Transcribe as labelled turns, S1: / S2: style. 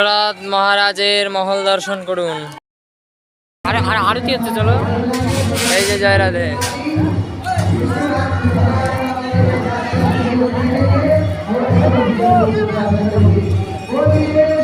S1: ভরত মহারাজের মহল দর্শন করুন। আরে আর আরতি হচ্ছে চলো। এই যে জয় রাধে। Oh,